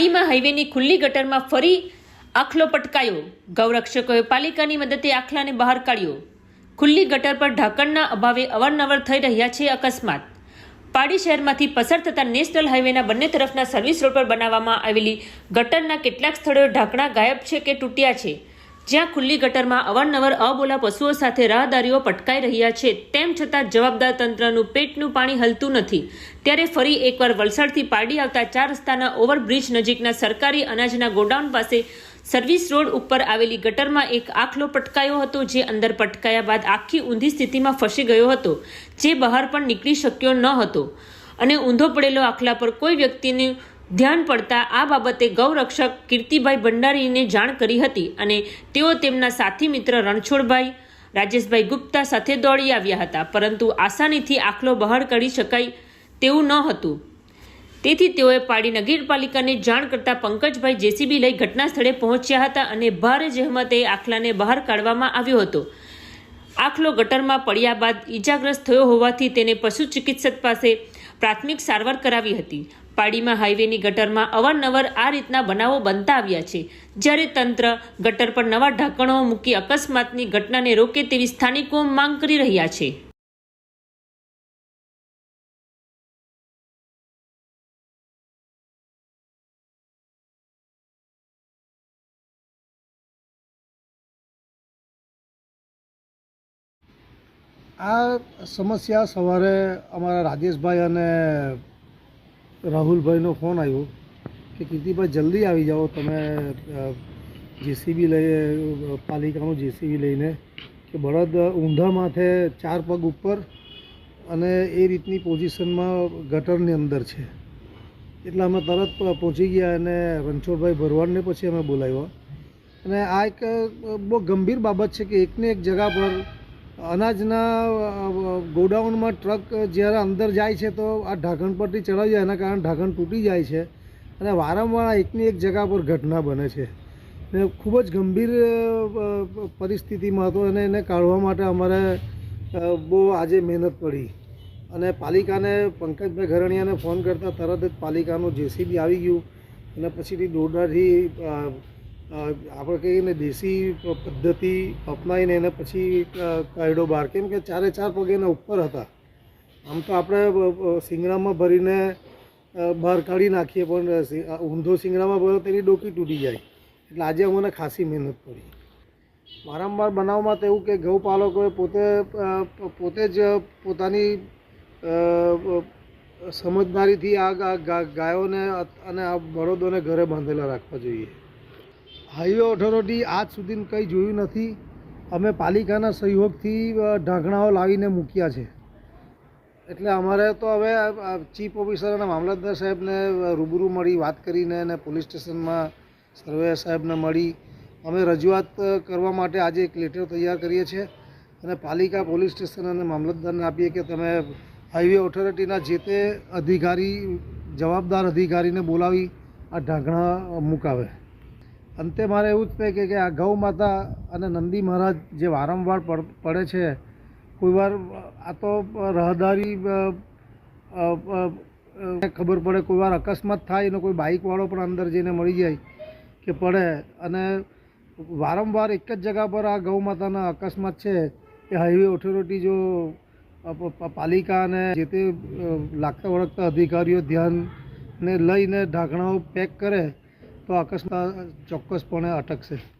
પાડીમાં હાઈવેની ખુલ્લી ગટરમાં ફરી આખલો પટકાયો. ગૌરક્ષકોએ પાલિકાની મદદે આખલાને બહાર કાઢ્યો. ખુલ્લી ગટર પર ઢાંકણના અભાવે અવારનવાર થઈ રહ્યા છે અકસ્માત. પાડી શહેરમાંથી પસાર થતા નેશનલ હાઈવેના બંને તરફના સર્વિસ રોડ પર બનાવવામાં આવેલી ગટરના કેટલાક સ્થળોએ ઢાંકણા ગાયબ છે કે તૂટ્યા છે. જ્યાં ખુલ્લી ગટરમાં અવારનવાર અબોલા પશુઓ સાથે રાહદારીઓ પટકાઈ રહ્યા છે, તેમ છતાં જવાબદાર તંત્રનું પેટનું પાણી હલતું નથી. ત્યારે ફરી એકવાર વલસાડથી પાડી આવતા ચાર રસ્તાના ઓવરબ્રિજ નજીકના સરકારી અનાજના ગોડાઉન પાસે સર્વિસ રોડ ઉપર આવેલી ગટરમાં એક આખલો પટકાયો હતો, જે અંદર પટકાયા બાદ આખી ઊંધી સ્થિતિમાં ફસી ગયો હતો, જે બહાર પણ નીકળી શક્યો ન હતો. અને ઊંધો પડેલો આખલા પર કોઈ વ્યક્તિનું ધ્યાન પડતા આ બાબતે ગૌરક્ષક કીર્તિભાઈ ભંડારીને જાણ કરી હતી અને તેઓ તેમના સાથી મિત્ર રણછોડભાઈ, રાજેશભાઈ ગુપ્તા સાથે દોડી આવ્યા હતા, પરંતુ આસાનીથી આખલો બહાર કાઢી શકાય તેવું ન હતું. તેથી તેઓએ પાડી નગરપાલિકાને જાણ કરતા પંકજભાઈ જેસીબી લઈ ઘટના સ્થળે પહોંચ્યા હતા અને ભારે જહેમતે આખલાને બહાર કાઢવામાં આવ્યો હતો. આખલો ગટરમાં પડ્યા બાદ ઈજાગ્રસ્ત થયો હોવાથી તેને પશુ ચિકિત્સક પાસે પ્રાથમિક સારવાર કરાવી હતી. પાડીમાં હાઈવેની ગટરમાં અવારનવાર આ રીતના બનાવો બનતા આવ્યા છે. જ્યારે તંત્ર ગટર પર નવા ઢાંકણો મૂકી અકસ્માતની ઘટનાને રોકે તેવી સ્થાનિકો માંગ કરી રહ્યા છે. આ સમસ્યા સવારે અમારા રાજેશભાઈ અને રાહુલભાઈનો ફોન આવ્યો કે કીર્તિભાઈ, જલ્દી આવી જાઓ, તમે જેસીબી લઈ પાલિકાનું જેસીબી લઈને, કે બળદ ઊંધા માથે ચાર પગ ઉપર અને એ રીતની પોઝિશનમાં ગટરની અંદર છે. એટલે અમે તરત પહોંચી ગયા અને રણછોડભાઈ ભરવાડને પછી અમે બોલાવ્યા. અને આ એક બહુ ગંભીર બાબત છે કે એકને એક જગા પર અનાજના ગોડાઉનમાં ટ્રક જ્યારે અંદર જાય છે તો આ ઢાંકણ પરથી ચડાવી જાય, એના કારણે ઢાંકણ તૂટી જાય છે. અને વારંવાર એકની એક જગા પર ઘટના બને છે. ને ખૂબ જ ગંભીર પરિસ્થિતિમાં હતો અને એને કાઢવા માટે અમારે બહુ આજે મહેનત પડી. અને પાલિકાને, પંકજભાઈ ઘરણિયાને ફોન કરતાં તરત જ પાલિકાનું જેસીબી આવી ગયું. અને પછીથી દોરડાથી આપણે કહીએ ને દેશી પદ્ધતિ અપનાવીને એને પછી કાઢ્યો બહાર. કેમ કે ચારે ચાર પગ એના ઉપર હતા. આમ તો આપણે શિંગડામાં ભરીને બહાર કાઢી નાખીએ, પણ ઊંધો શિંગડામાં ભરો તેની ડોકી તૂટી જાય. એટલે આજે અમને ખાસી મહેનત પડી વારંવાર બનાવમાં તો એવું કે ગૌપાલકોએ પોતે પોતે જ પોતાની સમજદારીથી આ ગાયોને અને આ બળદોને ઘરે બાંધેલા રાખવા જોઈએ. હાઈવે ઓથોરિટી આજ સુધી કંઈ જોયું નથી. અમે પાલિકાના સહયોગથી ઢાંકણાઓ લાવીને મૂક્યા છે. એટલે અમારે તો હવે ચીફ ઓફિસર અને મામલતદાર સાહેબને રૂબરૂ મળી વાત કરીને અને પોલીસ સ્ટેશનમાં સર્વે સાહેબને મળી. અમે રજૂઆત કરવા માટે આજે એક લેટર તૈયાર કરીએ છીએ અને પાલિકા, પોલીસ સ્ટેશન અને મામલતદારને આપીએ કે તમે હાઈવે ઓથોરિટીના જે તે અધિકારી, જવાબદાર અધિકારીને બોલાવી, આ ઢાંકણા મુકાવે. અંતે મારે એવું જ કહે કે આ ગૌ માતા અને નંદી મહારાજ જે વારંવાર પડ- છે, કોઈ વાર આ તો રહદારી ખબર પડે, કોઈ વાર અકસ્માત થાય અને કોઈ બાઇકવાળો પણ અંદર જઈને મળી જાય કે પડે. અને વારંવાર એક જ જગા પર આ ગૌ માતાના અકસ્માત છે એ હાઈવે ઓથોરિટી જો પાલિકા અને જે તે લાગતા વળગતા અધિકારીઓ ધ્યાનને લઈને ઢાંકણાઓ પેક કરે તો અકસ્માત ચોક્કસપણે અટકશે.